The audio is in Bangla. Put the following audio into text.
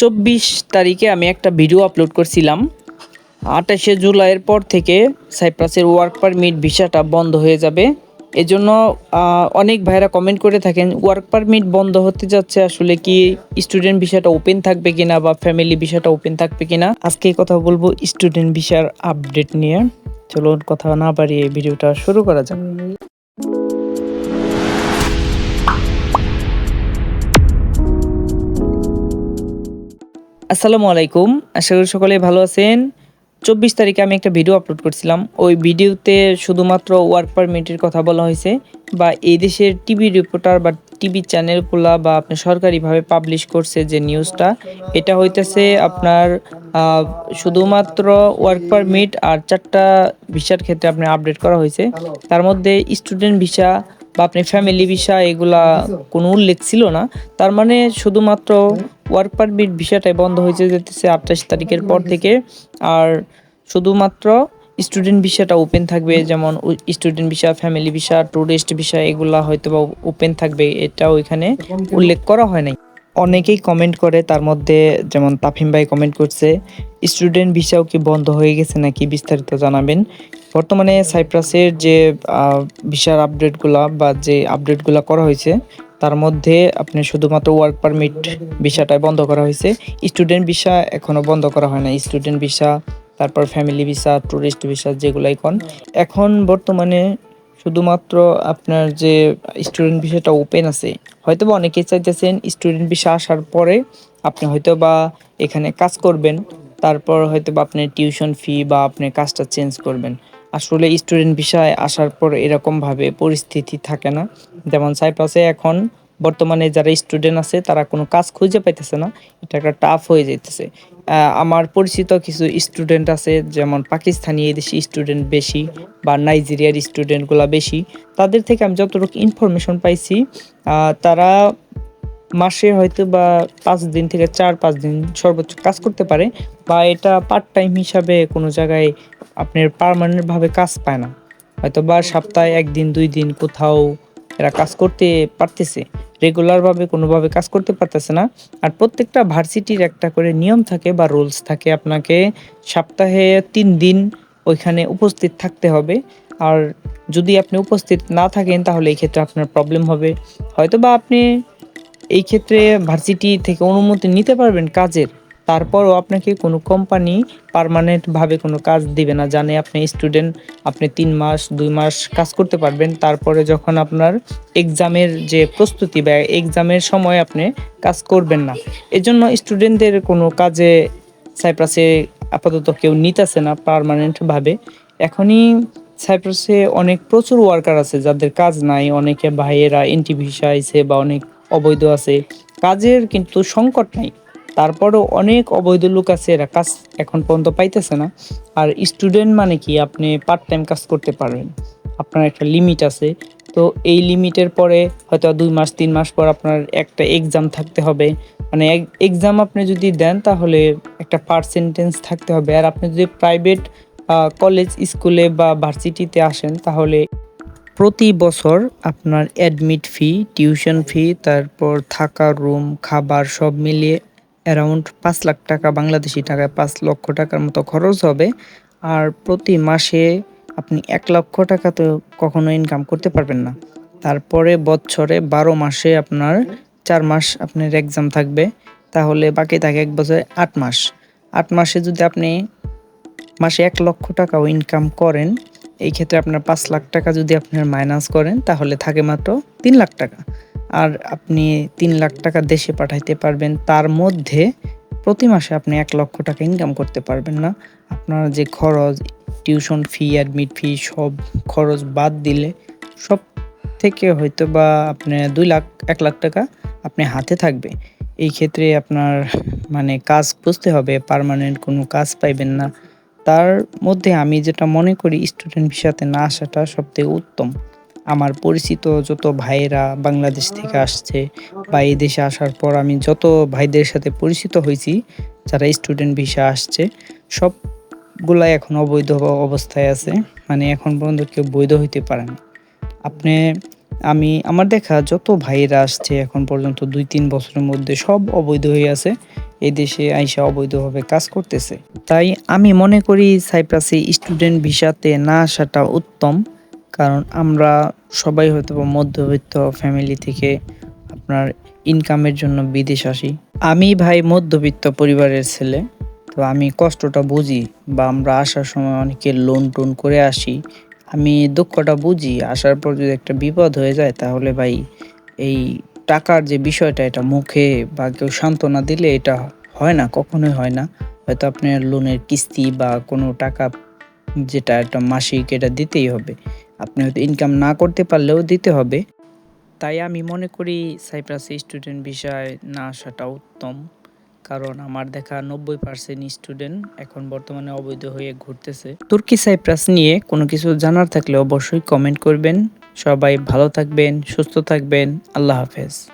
চব্বিশ তারিখে আমি একটা ভিডিও আপলোড করছিলাম। আঠাশে জুলাইয়ের পর থেকে সাইপ্রাসের ওয়ার্ক পারমিট ভিসাটা বন্ধ হয়ে যাবে। এজন্য অনেক ভাইরা কমেন্ট করে থাকেন ওয়ার্ক পারমিট বন্ধ হতে যাচ্ছে আসলে কি স্টুডেন্ট ভিসাটা ওপেন থাকবে কিনা বা ফ্যামিলি ভিসাটা ওপেন থাকবে কিনা? আজকে কথা বলব স্টুডেন্ট ভিসার আপডেট নিয়ে। চলো কথা না বাড়িয়ে ভিডিওটা শুরু করা যাক। আসসালামু আলাইকুম। আশা করি সকলে ভালো আছেন। চব্বিশ তারিখে আমি একটা ভিডিও আপলোড করছিলাম। ওই ভিডিওতে শুধুমাত্র ওয়ার্ক পারমিটের কথা বলা হয়েছে বা এই দেশের টিভি রিপোর্টার বা টিভি চ্যানেলগুলা বা আপনি সরকারিভাবে পাবলিশ করছে যে নিউজটা এটা হইতেছে আপনার শুধুমাত্র ওয়ার্ক পারমিট আর চারটা ভিসার ক্ষেত্রে আপনি আপডেট করা হয়েছে। তার মধ্যে স্টুডেন্ট ভিসা বা আপনি ফ্যামিলি ভিসা এগুলা কোনো উল্লেখ ছিল না। তার মানে শুধুমাত্র ওয়ার্ক পারমিট ভিসাটাই বন্ধ হয়েছে যেতেছে আঠাশ তারিখের পর থেকে। আর শুধুমাত্র স্টুডেন্ট ভিসাটা ওপেন থাকবে যেমন student visa family visa tourist visa এগুলা হয়তো বা ওপেন থাকবে এটা ওইখানে উল্লেখ করা হয় নাই। অনেকেই কমেন্ট করে, তার মধ্যে যেমন তাফিম ভাই কমেন্ট করছে স্টুডেন্ট ভিসাও কি বন্ধ হয়ে গেছে নাকি বিস্তারিত জানাবেন। বর্তমানে সাইপ্রাসের যে ভিসার আপডেটগুলা বা যে আপডেটগুলা করা হয়েছে, তার মধ্যে আপনি শুধুমাত্র ওয়ার্ক পারমিট ভিসাটাই বন্ধ করা হয়েছে। স্টুডেন্ট ভিসা এখনও বন্ধ করা হয় না স্টুডেন্ট ভিসা তারপর ফ্যামিলি ভিসা ট্যুরিস্ট ভিসা যেগুলো এখন এখন বর্তমানে শুধুমাত্র আপনার যে স্টুডেন্ট ভিসাটা ওপেন আছে হয়তো বা অনেকেই চাইতেছেন স্টুডেন্ট ভিসা আসার পরে আপনি হয়তো বা এখানে কাজ করবেন তারপর হয়তো বা আপনি টিউশন ফি বা আপনি কাজটা চেঞ্জ করবেন। আসলে স্টুডেন্ট ভিসায় আসার পর এরকমভাবে পরিস্থিতি থাকে না। যেমন সাইপ্রাসে এখন বর্তমানে যারা স্টুডেন্ট আছে তারা কোনো কাজ খুঁজে পাইতেছে না এটা একটা টাফ হয়ে যাইতেছে। আহ, আমার পরিচিত কিছু স্টুডেন্ট আছে, যেমন পাকিস্তানি এদেশি স্টুডেন্ট বেশি বা নাইজেরিয়ার স্টুডেন্টগুলো বেশি। তাদের থেকে আমি যতটুকু ইনফরমেশন পাইছি তারা মাসে হয়তো বা পাঁচ দিন থেকে চার, পাঁচ দিন সর্বোচ্চ কাজ করতে পারে, বা এটা পার্ট টাইম হিসাবে কোনো জায়গায় আপনার পার্মানেন্টভাবে কাজ পায় না। হয়তো বা সপ্তাহে একদিন, দুই দিন কোথাও এরা কাজ করতে পারতেছে রেগুলারভাবে কোনোভাবে কাজ করতে পারতেছে না। আর প্রত্যেকটা ভার্সিটির একটা করে নিয়ম থাকে বা রুলস থাকে আপনাকে সপ্তাহে তিন দিন ওইখানে উপস্থিত থাকতে হবে। আর যদি আপনি উপস্থিত না থাকেন, তাহলে এই ক্ষেত্রে আপনার প্রবলেম হবে। হয়তো বা আপনি এই ক্ষেত্রে ভার্সিটি থেকে অনুমতি নিতে পারবেন কাজের তারপরও আপনাকে কোনো কোম্পানি পার্মানেন্টভাবে কোনো কাজ দিবে না। জানে আপনি স্টুডেন্ট আপনি তিন মাস, দুই মাস কাজ করতে পারবেন। তারপরে যখন আপনার এক্সামের যে প্রস্তুতি বা এক্সামের সময় আপনি কাজ করবেন না। এজন্য স্টুডেন্টদের কোনো কাজে সাইপ্রাসে আপাতত কেউ নিতেছে না পার্মানেন্টভাবে এখনই সাইপ্রাসে অনেক প্রচুর ওয়ার্কার আছে, যাদের কাজ নাই। অনেকে ভাইয়েরা এনটি ভিসা আইছে বা অনেক অবৈধ আছে। কাজের কিন্তু সংকট নাই। তারপরও অনেক অবৈধ লোক আছে এরা কাজ এখন পর্যন্ত পাইতেছে না। আর স্টুডেন্ট মানে কি? আপনি পার্ট টাইম কাজ করতে পারবেন। আপনার একটা লিমিট আছে। তো এই লিমিটের পরে হয়তো দুই মাস, তিন মাস পর আপনার একটা এক্সাম থাকতে হবে। মানে এক্সাম আপনি যদি দেন তাহলে একটা পার্সেন্টেজ থাকতে হবে। আর আপনি যদি প্রাইভেট কলেজ স্কুলে বা ভার্সিটিতে আসেন তাহলে প্রতি বছর আপনার অ্যাডমিট ফি টিউশন ফি তারপর থাকা রুম খাবার সব মিলিয়ে অ্যারাউন্ড পাঁচ লাখ টাকা, বাংলাদেশি টাকায় পাঁচ লক্ষ টাকার মতো খরচ হবে। আর প্রতি মাসে আপনি এক লক্ষ টাকা তো কখনো ইনকাম করতে পারবেন না। তারপরে বছরে বারো মাসে আপনার চার মাস আপনার এক্সাম থাকবে। তাহলে বাকি থাকে এক বছরে আট মাস। আট মাসে যদি আপনি মাসে এক লক্ষ টাকাও ইনকাম করেন, এই ক্ষেত্রে আপনার পাঁচ লাখ টাকা যদি আপনার মাইনাস করেন, তাহলে থাকে মাত্র তিন লাখ টাকা। আর আপনি তিন লাখ টাকা দেশে পাঠাইতে পারবেন, তার মধ্যে প্রতি মাসে আপনি এক লক্ষ টাকা ইনকাম করতে পারবেন না। আপনার যে খরচ টিউশন ফি অ্যাডমিট ফি সব খরচ বাদ দিলে সব থেকে হয়তো বা আপনি দুই লাখ, এক লাখ টাকা আপনি হাতে থাকবে। এই ক্ষেত্রে আপনার মানে কাজ বুঝতে হবে পার্মানেন্ট কোনো কাজ পাইবেন না। তার মধ্যে আমি যেটা মনে করি স্টুডেন্ট ভিসাতে না আসাটা সবথেকে উত্তম। আমার পরিচিত যত ভাইয়েরা বাংলাদেশ থেকে আসছে বা এই দেশে আসার পর আমি যত ভাইদের সাথে পরিচিত হয়েছি, যারা স্টুডেন্ট ভিসা আসছে, সবগুলাই এখন অবৈধ অবস্থায় আছে। মানে এখন পর্যন্ত কেউ বৈধ হইতে পারে না। আপনি, আমি, আমার দেখা যত ভাইয়েরা আসছে এখন পর্যন্ত দুই তিন বছরের মধ্যে সব অবৈধ হয়ে আছে। এই দেশে আইসা অবৈধভাবে কাজ করতেছে। তাই আমি মনে করি সাইপ্রাসে স্টুডেন্ট ভিসাতে না আসাটা উত্তম। কারণ আমরা সবাই হয়তো মধ্যবিত্ত ফ্যামিলি থেকে আপনার ইনকামের জন্য বিদেশ আসি। আমি ভাই মধ্যবিত্ত পরিবারের ছেলে, তো আমি কষ্টটা বুঝি বা আমরা আসার সময় অনেকে লোন টোন করে আসি। আমি দুঃখটা বুঝি, আসার পর যদি একটা বিপদ হয়ে যায় তাহলে ভাই এই টাকার যে বিষয়টা, এটা মুখে বা কেউ সান্ত্বনা দিলে এটা হয় না, কখনোই হয় না। হয়তো আপনার লোনের কিস্তি বা কোনো টাকা যেটা একটা মাসিক এটা দিতেই হবে। আপনি হয়তো ইনকাম না করতে পারলেও দিতে হবে। তাই আমি মনে করি সাইপ্রাসে স্টুডেন্ট বিষয় না আসাটা উত্তম। কারণ আমার দেখা নব্বই পার্সেন্ট স্টুডেন্ট এখন বর্তমানে অবৈধ হয়ে ঘুরতেছে। তুর্কি সাইপ্রাস নিয়ে কোনো কিছু জানার থাকলে অবশ্যই কমেন্ট করবেন। সবাই ভালো থাকবেন, সুস্থ থাকবেন। আল্লাহ হাফেজ।